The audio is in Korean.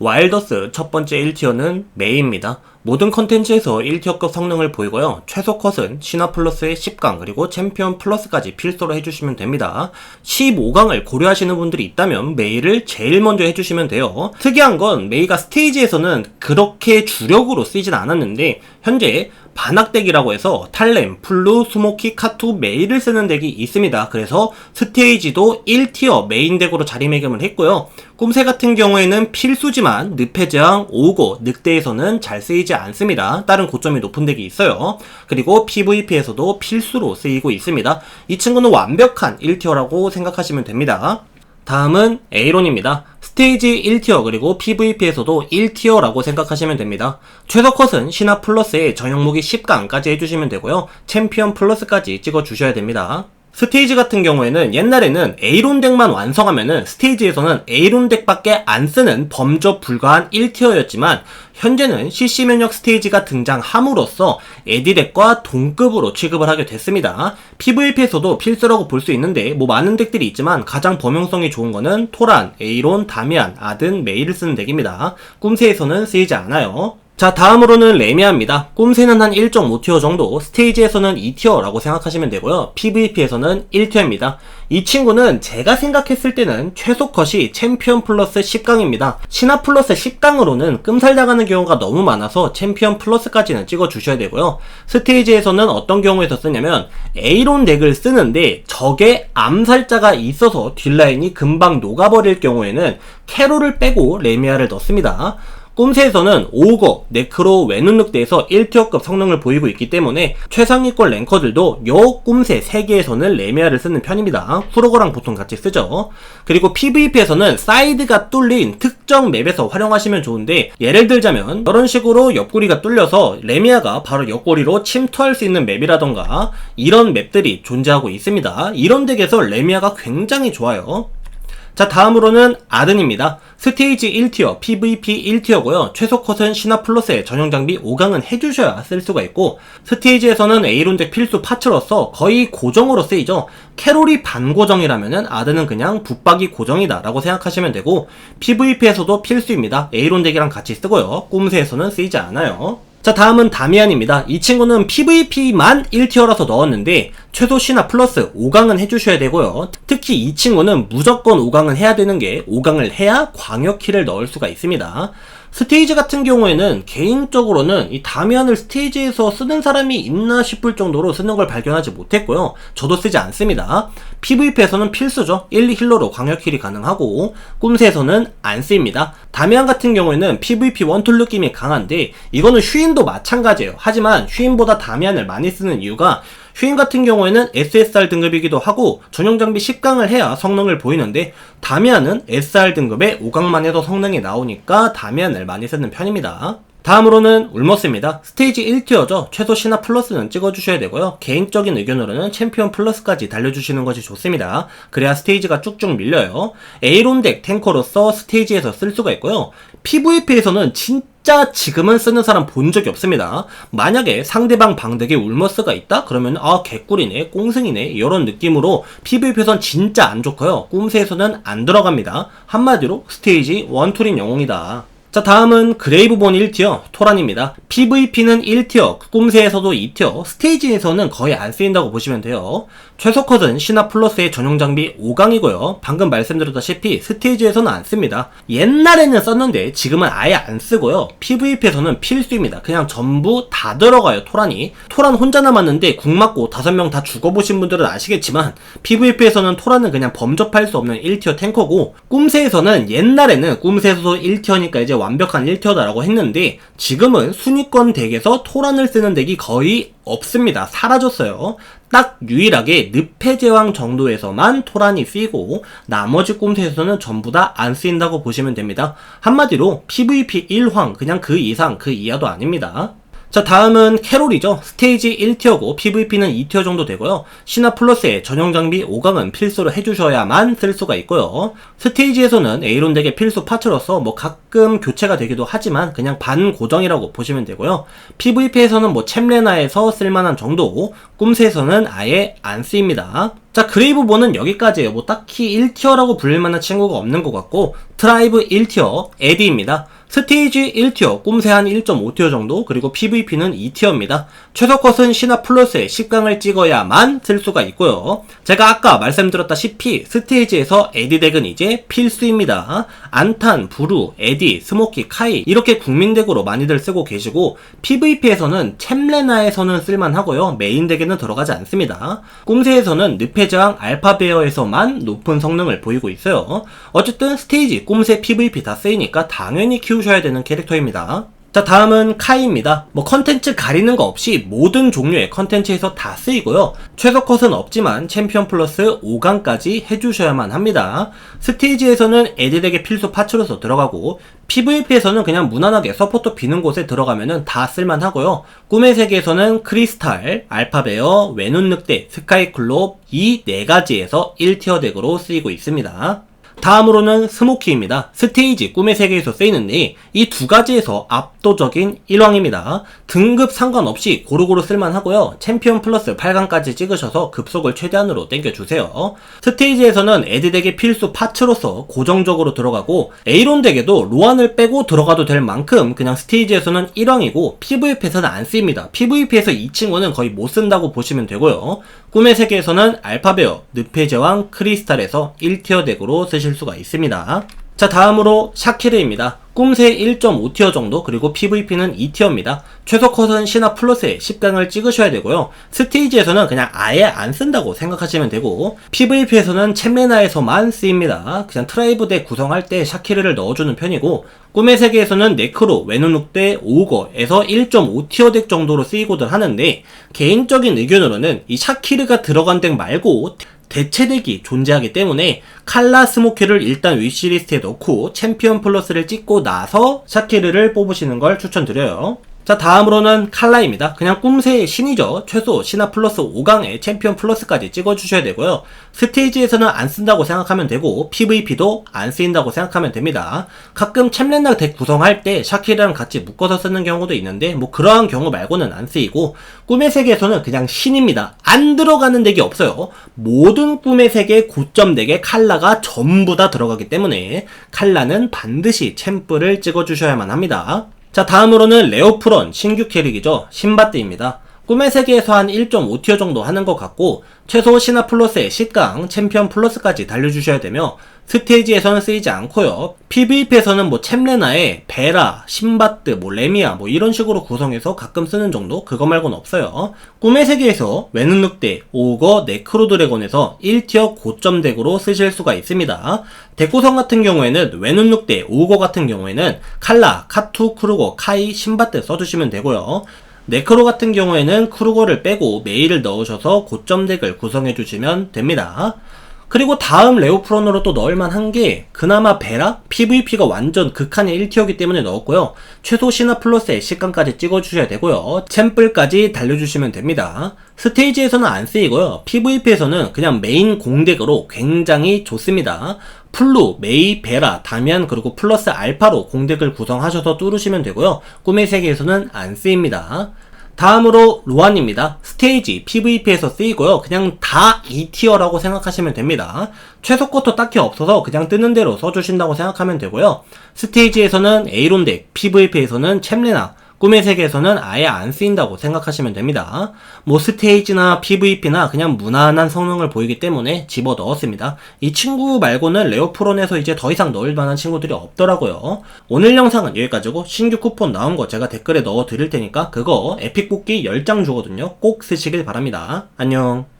와일더스 첫 번째 1티어는 메이입니다. 모든 컨텐츠에서 1티어급 성능을 보이고요. 최소 컷은 신화 플러스의 10강 그리고 챔피언 플러스까지 필수로 해주시면 됩니다. 15강을 고려하시는 분들이 있다면 메이를 제일 먼저 해주시면 돼요. 특이한 건 메이가 스테이지에서는 그렇게 주력으로 쓰이진 않았는데 현재 반악덱이라고 해서 탈렘, 플루, 스모키, 카투, 메이를 쓰는 덱이 있습니다. 그래서 스테이지도 1티어 메인 덱으로 자리매김을 했고요. 꿈새 같은 경우에는 필수지만 늪해저항, 오고, 늑대에서는 잘 쓰이지 않습니다. 다른 고점이 높은 덱이 있어요. 그리고 PVP에서도 필수로 쓰이고 있습니다. 이 친구는 완벽한 1티어라고 생각하시면 됩니다. 다음은 에이론입니다. 스테이지 1티어 그리고 PVP에서도 1티어라고 생각하시면 됩니다. 최소 컷은 신화 플러스에 전용무기 10강까지 해주시면 되고요. 챔피언 플러스까지 찍어주셔야 됩니다. 스테이지 같은 경우에는 옛날에는 에이론 덱만 완성하면은 스테이지에서는 에이론 덱밖에 안 쓰는 범접 불가한 1티어였지만 현재는 CC 면역 스테이지가 등장함으로써 에디덱과 동급으로 취급을 하게 됐습니다. PVP에서도 필수라고 볼 수 있는데 뭐 많은 덱들이 있지만 가장 범용성이 좋은 거는 토란, 에이론, 다미안, 아든, 메이를 쓰는 덱입니다. 꿈새에서는 쓰이지 않아요. 자 다음으로는 레미아입니다. 꼼새는 한 1.5티어 정도, 스테이지에서는 2티어라고 생각하시면 되고요. PVP에서는 1티어입니다. 이 친구는 제가 생각했을 때는 최소 컷이 챔피언 플러스 10강입니다. 신화 플러스 10강으로는 끔살 나가는 경우가 너무 많아서 챔피언 플러스까지는 찍어주셔야 되고요. 스테이지에서는 어떤 경우에서 쓰냐면 에이론 덱을 쓰는데 적에 암살자가 있어서 뒷라인이 금방 녹아버릴 경우에는 캐롤을 빼고 레미아를 넣습니다. 꿈새에서는 오거, 네크로, 외눈늑대에서 1티어급 성능을 보이고 있기 때문에 최상위권 랭커들도 요 꿈새 3개에서는 레미아를 쓰는 편입니다. 후로거랑 보통 같이 쓰죠. 그리고 PVP에서는 사이드가 뚫린 특정 맵에서 활용하시면 좋은데 예를 들자면 이런 식으로 옆구리가 뚫려서 레미아가 바로 옆구리로 침투할 수 있는 맵이라던가 이런 맵들이 존재하고 있습니다. 이런 덱에서 레미아가 굉장히 좋아요. 자 다음으로는 아든입니다. 스테이지 1티어, PVP 1티어고요. 최소 컷은 신화 플러스의 전용 장비 5강은 해주셔야 쓸 수가 있고 스테이지에서는 에이론덱 필수 파츠로서 거의 고정으로 쓰이죠. 캐롤이 반고정이라면은 아드는 그냥 붙박이 고정이다 라고 생각하시면 되고 PVP에서도 필수입니다. 에이론덱이랑 같이 쓰고요. 꿈새에서는 쓰이지 않아요. 자 다음은 다미안입니다. 이 친구는 PVP만 1티어라서 넣었는데 최소 신화 플러스 5강은 해주셔야 되고요. 특히 이 친구는 무조건 5강은 해야 되는 게 5강을 해야 광역키를 넣을 수가 있습니다. 스테이지 같은 경우에는 개인적으로는 이 다미안을 스테이지에서 쓰는 사람이 있나 싶을 정도로 쓰는 걸 발견하지 못했고요. 저도 쓰지 않습니다. PVP에서는 필수죠. 1, 2 힐러로 광역 킬이 가능하고 꿈새에서는 안 쓰입니다. 다미안 같은 경우에는 PVP 원툴 느낌이 강한데 이거는 슈인도 마찬가지예요. 하지만 슈인보다 다미안을 많이 쓰는 이유가 슈인 같은 경우에는 SSR 등급이기도 하고 전용 장비 10강을 해야 성능을 보이는데 다미안은 SR 등급에 5강만 해도 성능이 나오니까 다미안을 많이 쓰는 편입니다. 다음으로는 울머스입니다. 스테이지 1티어죠. 최소 신화 플러스는 찍어주셔야 되고요. 개인적인 의견으로는 챔피언 플러스까지 달려주시는 것이 좋습니다. 그래야 스테이지가 쭉쭉 밀려요. 에이론 덱 탱커로서 스테이지에서 쓸 수가 있고요. PVP에서는 진짜 지금은 쓰는 사람 본 적이 없습니다. 만약에 상대방 방덱에 울머스가 있다? 그러면 아 개꿀이네, 꽁승이네 이런 느낌으로 PVP에선 진짜 안 좋고요. 꿈새에서는 안 들어갑니다. 한마디로 스테이지 원툴인 영웅이다. 자 다음은 그레이브본 1티어 토란입니다. PVP는 1티어, 꿈새에서도 2티어, 스테이지에서는 거의 안 쓰인다고 보시면 돼요. 최소 컷은 신화 플러스의 전용 장비 5강이고요. 방금 말씀드렸다시피 스테이지에서는 안 씁니다. 옛날에는 썼는데 지금은 아예 안 쓰고요. PVP에서는 필수입니다. 그냥 전부 다 들어가요 토란이. 토란 혼자 남았는데 궁 맞고 5명 다 죽어보신 분들은 아시겠지만 PVP에서는 토란은 그냥 범접할 수 없는 1티어 탱커고 꿈새에서는 옛날에는 꿈새에서도 1티어니까 이제 완벽한 1티어다라고 했는데 지금은 순위권 덱에서 토란을 쓰는 덱이 거의 없습니다. 사라졌어요. 딱 유일하게 늪의 제왕 정도에서만 토란이 쓰이고 나머지 꼼새에서는 전부 다 안 쓰인다고 보시면 됩니다. 한마디로 PVP 1황 그냥 그 이상 그 이하도 아닙니다. 자 다음은 캐롤이죠. 스테이지 1티어고 PVP는 2티어 정도 되고요. 신화 플러스의 전용 장비 5강은 필수로 해주셔야만 쓸 수가 있고요. 스테이지에서는 에이론 덱의 필수 파츠로서 뭐 가끔 교체가 되기도 하지만 그냥 반고정이라고 보시면 되고요. PVP에서는 뭐 챔레나에서 쓸만한 정도고 꿈새에서는 아예 안 쓰입니다. 자, 그레이브본은 여기까지예요. 뭐 딱히 1티어라고 불릴 만한 친구가 없는 것 같고, 트라이브 1티어, 에디입니다. 스테이지 1티어, 꿈새 한 1.5티어 정도, 그리고 PVP는 2티어입니다. 최소 컷은 신화 플러스에 10강을 찍어야만 쓸 수가 있고요. 제가 아까 말씀드렸다시피 스테이지에서 에디 덱은 이제 필수입니다. 안탄, 부루, 에디, 스모키, 카이 이렇게 국민 덱으로 많이들 쓰고 계시고 PVP에서는 챔레나에서는 쓸만하고요. 메인 덱에는 들어가지 않습니다. 꿈새에서는 늪해저항 알파베어에서만 높은 성능을 보이고 있어요. 어쨌든 스테이지, 꿈새, PVP 다 쓰이니까 당연히 키우 셔야 되는 캐릭터입니다. 자, 다음은 카이입니다. 뭐 컨텐츠 가리는 거 없이 모든 종류의 컨텐츠에서 다 쓰이고요. 최소 컷은 없지만 챔피언 플러스 5강까지 해주셔야만 합니다. 스테이지에서는 에디덱의 필수 파츠로서 들어가고 PVP에서는 그냥 무난하게 서포터 비는 곳에 들어가면은 다 쓸만하고요. 꿈의 세계에서는 크리스탈, 알파베어, 외눈 늑대, 스카이클롭 이네 가지에서 1티어 덱으로 쓰이고 있습니다. 다음으로는 스모키입니다. 스테이지 꿈의 세계에서 쓰이는데 이 두 가지에서 압도적인 1왕입니다. 등급 상관없이 고루고루 쓸만하고요. 챔피언 플러스 8강까지 찍으셔서 급속을 최대한으로 땡겨주세요. 스테이지에서는 에드덱의 필수 파츠로서 고정적으로 들어가고 에이론 덱에도 로안을 빼고 들어가도 될 만큼 그냥 스테이지에서는 1왕이고 PVP에서는 안 쓰입니다. PVP에서 이 친구는 거의 못 쓴다고 보시면 되고요. 꿈의 세계에서는 알파베어, 늪의 제왕, 크리스탈에서 1티어 덱으로 쓰실 수가 있습니다. 자 다음으로 샤키르입니다. 꿈새 1.5티어 정도 그리고 PVP는 2티어입니다. 최소 컷은 신화 플러스에 10강을 찍으셔야 되고요. 스테이지에서는 그냥 아예 안 쓴다고 생각하시면 되고 PVP에서는 챔레나에서만 쓰입니다. 그냥 트라이브덱 구성할 때 샤키르를 넣어주는 편이고 꿈의 세계에서는 네크로, 외눈늑대, 오거에서 1.5티어 덱 정도로 쓰이고들 하는데 개인적인 의견으로는 이 샤키르가 들어간 덱 말고 대체덱이 존재하기 때문에 칼라 스모키를 일단 위시리스트에 넣고 챔피언 플러스를 찍고 나서 샤키르를 뽑으시는 걸 추천드려요. 자 다음으로는 칼라입니다. 그냥 꿈새의 신이죠. 최소 신화 플러스 5강에 챔피언 플러스까지 찍어주셔야 되고요. 스테이지에서는 안 쓴다고 생각하면 되고 PVP도 안 쓰인다고 생각하면 됩니다. 가끔 챔렌나 덱 구성할 때 샤키르랑 같이 묶어서 쓰는 경우도 있는데 뭐 그러한 경우 말고는 안 쓰이고 꿈의 세계에서는 그냥 신입니다. 안 들어가는 덱이 없어요. 모든 꿈의 세계 고점 덱에 칼라가 전부 다 들어가기 때문에 칼라는 반드시 챔프를 찍어주셔야만 합니다. 자 다음으로는 레오프런 신규 캐릭이죠. 신바트입니다. 꿈의 세계에서 한 1.5티어 정도 하는 것 같고 최소 신화 플러스의 10강 챔피언 플러스까지 달려주셔야 되며 스테이지에서는 쓰이지 않고요. PVP에서는 뭐 챔레나에 베라, 신바트, 뭐 레미아 뭐 이런 식으로 구성해서 가끔 쓰는 정도? 그거 말고는 없어요. 꿈의 세계에서 외눈 늑대, 오거, 네크로 드래곤에서 1티어 고점 덱으로 쓰실 수가 있습니다. 덱 구성 같은 경우에는 외눈 늑대, 오거 같은 경우에는 칼라, 카투, 크루거, 카이, 신바트 써주시면 되고요. 네크로 같은 경우에는 크루거를 빼고 메일을 넣으셔서 고점 덱을 구성해 주시면 됩니다. 그리고 다음 레오프론으로 또 넣을만 한 게 그나마 베라? PVP가 완전 극한의 1티어기 때문에 넣었고요. 최소 신화 플러스 애시간까지 찍어주셔야 되고요. 챔플까지 달려주시면 됩니다. 스테이지에서는 안 쓰이고요. PVP에서는 그냥 메인 공덱으로 굉장히 좋습니다. 플루, 메이, 베라, 다미안 그리고 플러스 알파로 공덱을 구성하셔서 뚫으시면 되고요. 꿈의 세계에서는 안 쓰입니다. 다음으로 로안입니다. 스테이지, PVP에서 쓰이고요. 그냥 다 2티어라고 생각하시면 됩니다. 최소 컷도 딱히 없어서 그냥 뜨는 대로 써주신다고 생각하면 되고요. 스테이지에서는 에이론 덱, PVP에서는 챔레나, 꿈의 세계에서는 아예 안 쓰인다고 생각하시면 됩니다. 뭐 스테이지나 PVP나 그냥 무난한 성능을 보이기 때문에 집어 넣었습니다. 이 친구 말고는 레오프론에서 이제 더 이상 넣을 만한 친구들이 없더라고요. 오늘 영상은 여기까지고 신규 쿠폰 나온 거 제가 댓글에 넣어 드릴 테니까 그거 에픽 뽑기 10장 주거든요. 꼭 쓰시길 바랍니다. 안녕.